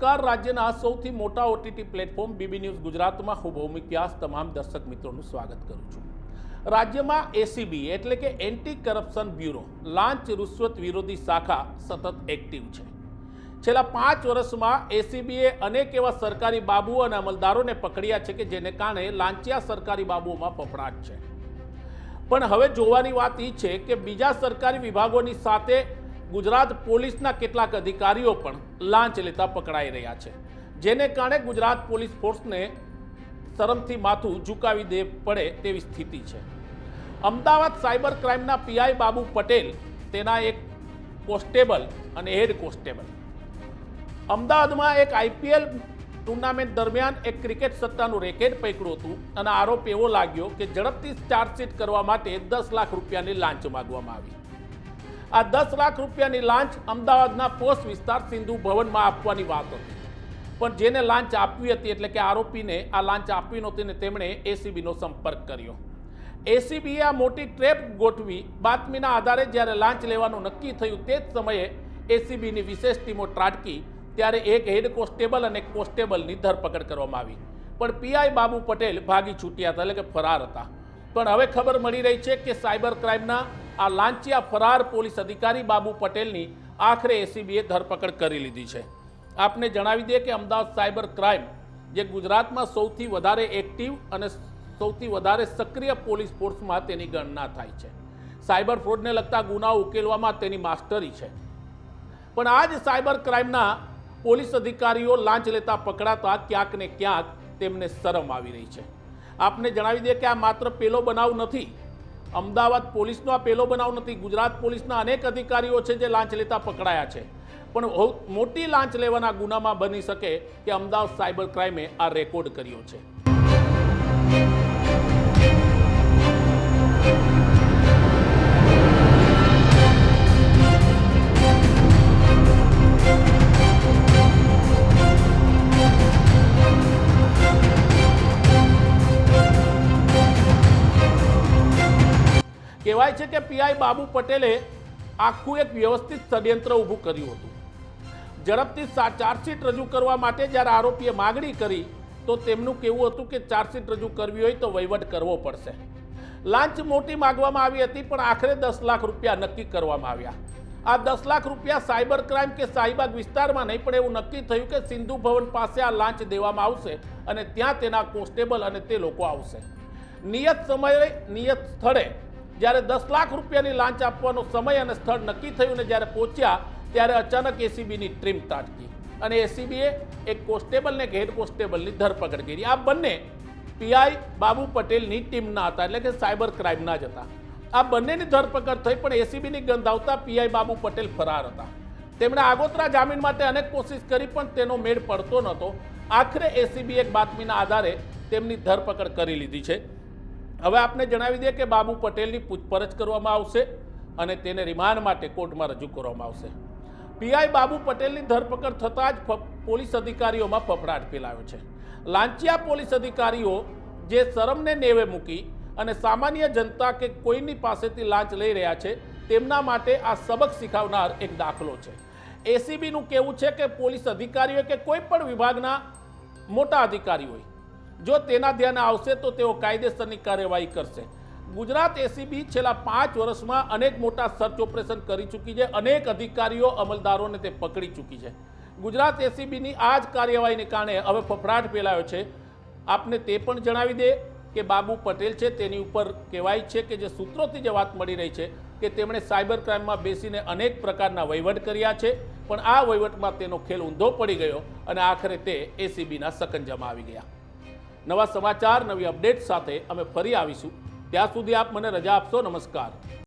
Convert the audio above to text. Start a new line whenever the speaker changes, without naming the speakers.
નમસ્કાર રાજ્યના સૌથી મોટા ઓટીટી પ્લેટફોર્મ બીબી ન્યૂઝ ગુજરાતમાં હું ભૌમિક વ્યાસ તમામ દર્શક મિત્રોનું સ્વાગત કરું છું. રાજ્યમાં એસીબી એટલે કે એન્ટી કરપ્શન બ્યુરો લાંચ રૂશ્વત વિરોધી શાખા સતત એક્ટિવ છે. છેલ્લા પાંચ વર્ષમાં એસીબીએ અનેક એવા સરકારી બાબુઓ અને અમલદારોને પકડ્યા છે કે જેને કારણે લાંચિયા સરકારી બાબુઓમાં ફફડાટ છે. પણ હવે જોવાની વાત એ છે કે બીજા સરકારી વિભાગોની સાથે ગુજરાત પોલીસના કેટલાક અધિકારીઓ પણ લાંચ લેતા પકડાઈ રહ્યા છે. જેને કારણે ગુજરાત પોલીસ ફોર્સને શરમથી માથું ઝુકાવી દે પડે તેવી સ્થિતિ છે. અમદાવાદ સાયબર ક્રાઇમના પીઆઈ બાબુ પટેલ, તેના એક કોન્સ્ટેબલ અને હેડ કોન્સ્ટેબલ. અમદાવાદમાં એક આઈપીએલ ટુર્નામેન્ટ દરમિયાન એક ક્રિકેટ સત્તાનું રેકેટ પકડ્યું હતું અને આરોપ એવો લાગ્યો કે ઝડપથી ચાર્જશીટ કરવા માટે દસ લાખ રૂપિયાની લાંચ માગવામાં આવી. આ દસ લાખ રૂપિયાની લાંચ અમદાવાદના પોસ્ટ વિસ્તાર સિંધુ ભવનમાં આપવાની વાત હતી. પણ જેને લાંચ આપવી હતી એટલે કે આરોપીને આ લાંચ આપવી નહોતી ને તેમણે એસીબીનો સંપર્ક કર્યો. એસીબીએ આ મોટી ટ્રેપ ગોઠવી બાતમીના આધારે જ્યારે લાંચ લેવાનું નક્કી થયું તે જ સમયે એસીબીની વિશેષ ટીમો ત્રાટકી, ત્યારે એક હેડ કોન્સ્ટેબલ અને કોન્સ્ટેબલની ધરપકડ કરવામાં આવી. પણ પીઆઈ બાબુ પટેલ ભાગી છૂટ્યા હતા એટલે કે ફરાર હતા. પણ હવે ખબર મળી રહી છે કે સાયબર ક્રાઇમના આ લાંચિયા ફરાર પોલીસ અધિકારી બાબુ પટેલની આખરે એસીબીએ ધરપકડ કરી લીધી છે. આપને જણાવી દઈએ કે અમદાવાદ સાયબર ક્રાઇમ, જે ગુજરાતમાં સૌથી વધારે એક્ટિવ અને સૌથી વધારે સક્રિય પોલીસ ફોર્સમાં તેની ગણના થાય છે. સાયબર ફ્રોડને લગતા ગુનાઓ ઉકેલવામાં તેની માસ્ટરી છે. પણ આ જ સાયબર ક્રાઇમના પોલીસ અધિકારીઓ લાંચ લેતા પકડાતા ક્યાંક ને ક્યાંક તેમને શરમ આવી રહી છે. આપને જણાવી દઈએ કે આ માત્ર પેલો બનાવ નથી અમદાવાદ પોલીસનો આ પહેલો બનાવ નથી. ગુજરાત પોલીસના અનેક અધિકારીઓ છે જે લાંચ લેતા પકડાયા છે. પણ મોટી લાંચ લેવાના ગુનામાં બની શકે કે અમદાવાદ સાયબર ક્રાઇમે આ રેકોર્ડ કર્યો છે. કહેવાય છે કે પીઆઈ બાબુ પટેલે આખું એક વ્યવસ્થિત ષડયંત્ર ઊભું કર્યું હતું. ઝડપથી ચાર્જશીટ રજૂ કરવા માટે જ્યારે આરોપીએ માગણી કરી, તો તેમનું કહેવું હતું કે ચાર્જશીટ રજૂ કરવી હોય તો વહીવટ કરવો પડશે. લાંચ મોટી માગવામાં આવી હતી, પણ આખરે દસ લાખ રૂપિયા નક્કી કરવામાં આવ્યા. આ દસ લાખ રૂપિયા સાયબર ક્રાઇમ કે શાહીબાગ વિસ્તારમાં નહીં, પણ એવું નક્કી થયું કે સિંધુ ભવન પાસે આ લાંચ દેવામાં આવશે અને ત્યાં તેના કોન્સ્ટેબલ અને તે લોકો આવશે. નિયત સમયે, નિયત સ્થળે જ્યારે દસ લાખ રૂપિયાની લાંચ આપવાનો સમય અને સ્થળ નક્કી થયું ને જ્યારે પહોંચ્યા, ત્યારે અચાનક એસીબીની ટ્રીમ તાટકી. અને એસીબીએ એક કોન્સ્ટેબલ ને એક હેડ કોન્સ્ટેબલની ધરપકડ કરી. આ બંને પીઆઈ બાબુ પટેલની ટીમના હતા, એટલે કે સાયબર ક્રાઇમના જ હતા. આ બંનેની ધરપકડ થઈ, પણ એસીબીની ગંધ આવતા પીઆઈ બાબુ પટેલ ફરાર હતા. તેમણે આગોતરા જામીન માટે અનેક કોશિશ કરી, પણ તેનો મેળ પડતો નહોતો. આખરે એસીબી એક બાતમીના આધારે તેમની ધરપકડ કરી લીધી છે. હવે આપને જણાવી દઈએ કે બાબુ પટેલની પૂછપરછ કરવામાં આવશે અને તેને રિમાન્ડ માટે કોર્ટમાં રજૂ કરવામાં આવશે. પીઆઈ બાબુ પટેલની ધરપકડ થતાં જ પોલીસ અધિકારીઓમાં ફફડાટ ફેલાયો છે. લાંચિયા પોલીસ અધિકારીઓ જે શરમને નેવે મૂકી અને સામાન્ય જનતા કે કોઈની પાસેથી લાંચ લઈ રહ્યા છે, તેમના માટે આ સબક શીખવનાર એક દાખલો છે. એસીબીનું કહેવું છે કે પોલીસ અધિકારીઓ કે કોઈ પણ વિભાગના મોટા અધિકારી હોય જો તેના ધ્યાને આવશે તો તેઓ કાયદેસરની કાર્યવાહી કરશે. ગુજરાત એસીબી છેલ્લા પાંચ વર્ષમાં અનેક મોટા સર્ચ ઓપરેશન કરી ચૂકી છે. અનેક અધિકારીઓ અમલદારોને તે પકડી ચૂકી છે. ગુજરાત એસીબીની આ જ કાર્યવાહીને કારણે હવે ફફડાટ ફેલાયો છે. આપને તે પણ જણાવી દે કે બાબુ પટેલ છે, તેની ઉપર કહેવાય છે કે જે સૂત્રોથી જે વાત મળી રહી છે કે તેમણે સાયબર ક્રાઇમમાં બેસીને અનેક પ્રકારના વહીવટ કર્યા છે, પણ આ વહીવટમાં તેનો ખેલ ઊંધો પડી ગયો અને આખરે તે એસીબીના સકંજામાં આવી ગયા. નવા સમાચાર, નવી અપડેટ સાથે અમે ફરી આવીશું. ત્યાં સુધી આપ મને રજા આપશો. નમસ્કાર.